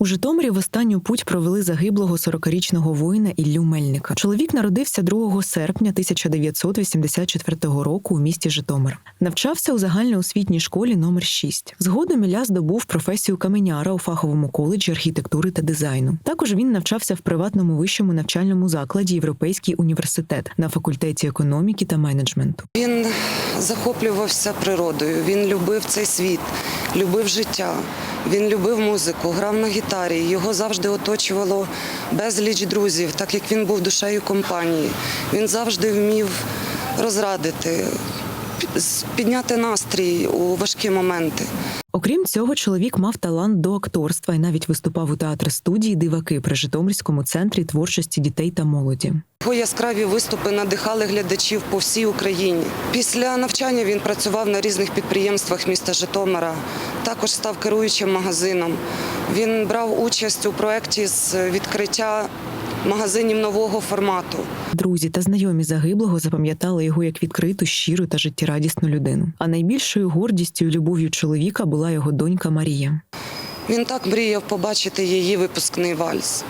У Житомирі в останню путь провели загиблого 40-річного воїна Іллю Мельника. Чоловік народився 2 серпня 1984 року у місті Житомир. Навчався у загальноосвітній школі номер 6. Згодом Ілля здобув професію каменяра у фаховому коледжі архітектури та дизайну. Також він навчався в приватному вищому навчальному закладі Європейський університет на факультеті економіки та менеджменту. Він захоплювався природою, він любив цей світ, любив життя. Він любив музику, грав на гітарі. Його завжди оточувало безліч друзів, так як він був душею компанії. Він завжди вмів розрадити, підняти настрій у важкі моменти. Окрім цього, чоловік мав талант до акторства і навіть виступав у театр студії Диваки при Житомирському центрі творчості дітей та молоді. Його яскраві виступи надихали глядачів по всій Україні. Після навчання він працював на різних підприємствах міста Житомира. Також став керуючим магазином. Він брав участь у проєкті з відкриття магазинів нового формату. Друзі та знайомі загиблого запам'ятали його як відкриту, щиру та життєрадісну людину. А найбільшою гордістю і любов'ю чоловіка була його донька Марія. Він так мріяв побачити її випускний вальс.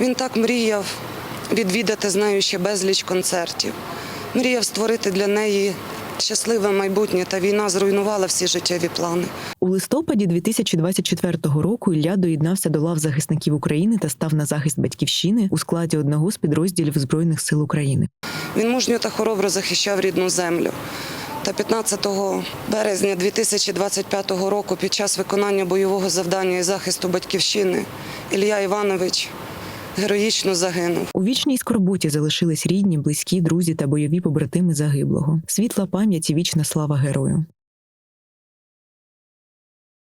Він так мріяв відвідати з нею ще безліч концертів. Мріяв створити для неї щасливе майбутнє, та війна зруйнувала всі життєві плани. У листопаді 2024 року Ілля доєднався до лав захисників України та став на захист батьківщини у складі одного з підрозділів Збройних сил України. Він мужньо та хоробро захищав рідну землю. Та 15 березня 2025 року під час виконання бойового завдання і захисту батьківщини Ілля Іванович героїчно загинув. У вічній скорботі залишились рідні, близькі, друзі та бойові побратими загиблого. Світла пам'ять і вічна слава герою.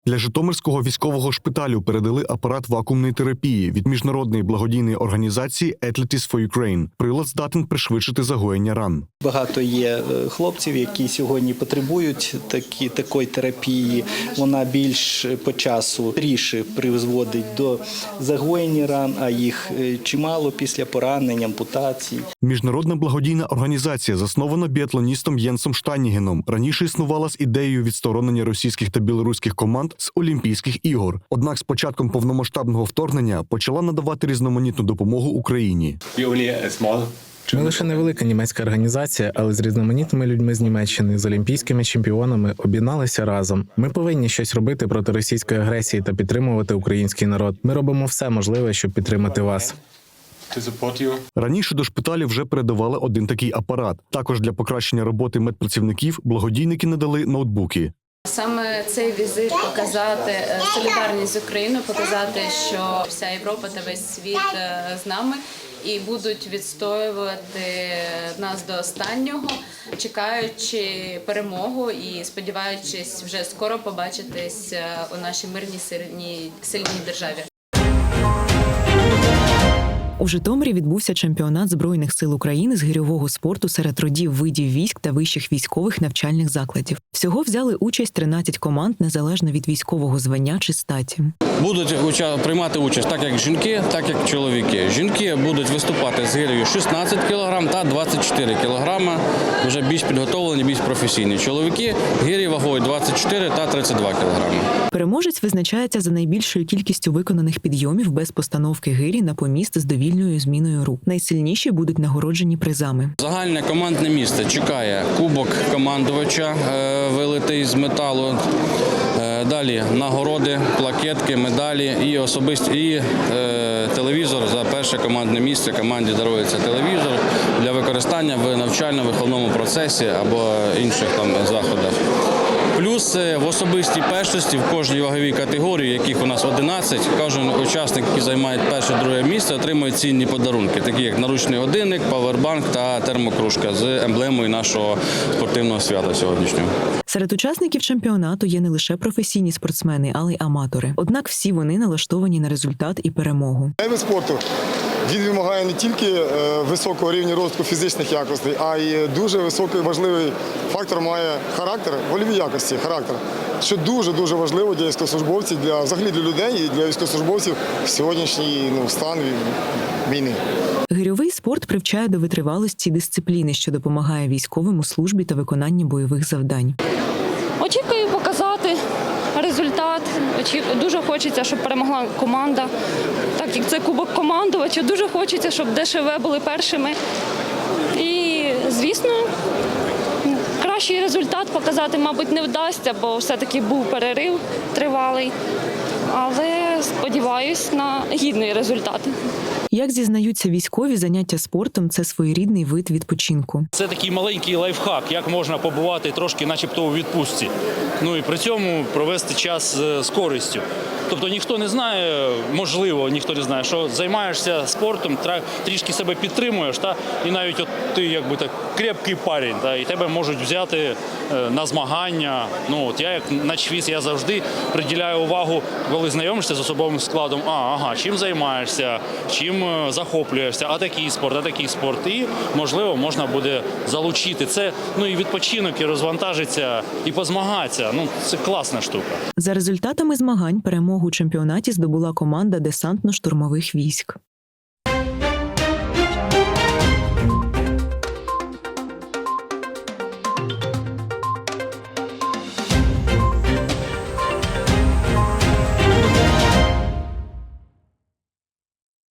Для Житомирського військового шпиталю передали апарат вакуумної терапії від міжнародної благодійної організації Athletes for Ukraine. Прилад здатен пришвидшити загоєння ран. Багато є е, хлопців, які сьогодні потребують такі, такої терапії. Вона більш по часу ріше призводить до загоєння ран, а їх е, чимало після поранень, ампутацій. Міжнародна благодійна організація заснована біатлоністом Єнсом Штанігеном. Раніше існувала з ідеєю відсторонення російських та білоруських команд з Олімпійських ігор. Однак з початком повномасштабного вторгнення почала надавати різноманітну допомогу Україні. Ми лише невелика німецька організація, але з різноманітними людьми з Німеччини, з олімпійськими чемпіонами об'єдналися разом. Ми повинні щось робити проти російської агресії та підтримувати український народ. Ми робимо все можливе, щоб підтримати вас. Раніше до шпиталів вже передавали один такий апарат. Також для покращення роботи медпрацівників благодійники надали ноутбуки. Саме цей візит показати е, солідарність з Україною, показати, що вся Європа та весь світ е, з нами і будуть відстоювати нас до останнього, чекаючи перемогу і сподіваючись вже скоро побачитись е, у нашій мирній сильній сильній державі. У Житомирі відбувся чемпіонат Збройних сил України з гирьового спорту серед родів видів військ та вищих військових навчальних закладів. Всього взяли участь 13 команд незалежно від військового звання чи статі. Будуть приймати участь так як жінки, так як чоловіки. Жінки будуть виступати з гирею 16 кг та 24 кг, вже більш підготовлені, більш професійні. Чоловіки гирі вагою 24 та 32 кг. Переможець визначається за найбільшою кількістю виконаних підйомів без постановки гирі на поміст з довільною зміною рук. Найсильніші будуть нагороджені призами. Загальне командне місце чекає кубок командувача е, вилитий з металу. Е, Далі нагороди, плакетки, медалі і особисті і е, телевізор за перше командне місце. Команді дарується телевізор для використання в навчально-виховному процесі або інших там заходах. Плюс в особистій першості в кожній ваговій категорії, яких у нас 11, кожен учасник, який займає перше друге місце, отримує цінні подарунки, такі як наручний годинник, павербанк та термокружка з емблемою нашого спортивного свята сьогоднішнього. Серед учасників чемпіонату є не лише професійні спортсмени, але й аматори. Однак всі вони налаштовані на результат і перемогу. Вид спорту він вимагає не тільки е, високого рівня розвитку фізичних якостей, а й дуже високий важливий фактор має характер, вольові якості, характер. Що дуже дуже важливо для військовослужбовців, для взагалі для людей і для військовослужбовців сьогоднішній ну, стан війни. Гирьовий спорт привчає до витривалості дисципліни, що допомагає військовим у службі та виконанні бойових завдань. Очікую показати результат. Дуже хочеться, щоб перемогла команда. Так як це кубок командувача, дуже хочеться, щоб ДШВ були першими. І, звісно, кращий результат показати, мабуть, не вдасться, бо все-таки був перерив тривалий. Але сподіваюсь на гідний результат. Як зізнаються військові, заняття спортом це своєрідний вид відпочинку. Це такий маленький лайфхак, як можна побувати трошки, начебто, у відпустці. Ну і при цьому провести час е, з користю. Тобто ніхто не знає, можливо, ніхто не знає, що займаєшся спортом, трішки себе підтримуєш, та і навіть от ти якби так крепкий парень, та і тебе можуть взяти е, на змагання. Ну от я як начвіз, я завжди приділяю увагу, коли знайомишся з особовим складом. А, ага, чим займаєшся, чим е, захоплюєшся, а такий спорт, а такий спорт. І можливо можна буде залучити це. Ну і відпочинок, і розвантажиться, і позмагатися. Ну це класна штука. За результатами змагань перемогу у чемпіонаті здобула команда десантно-штурмових військ.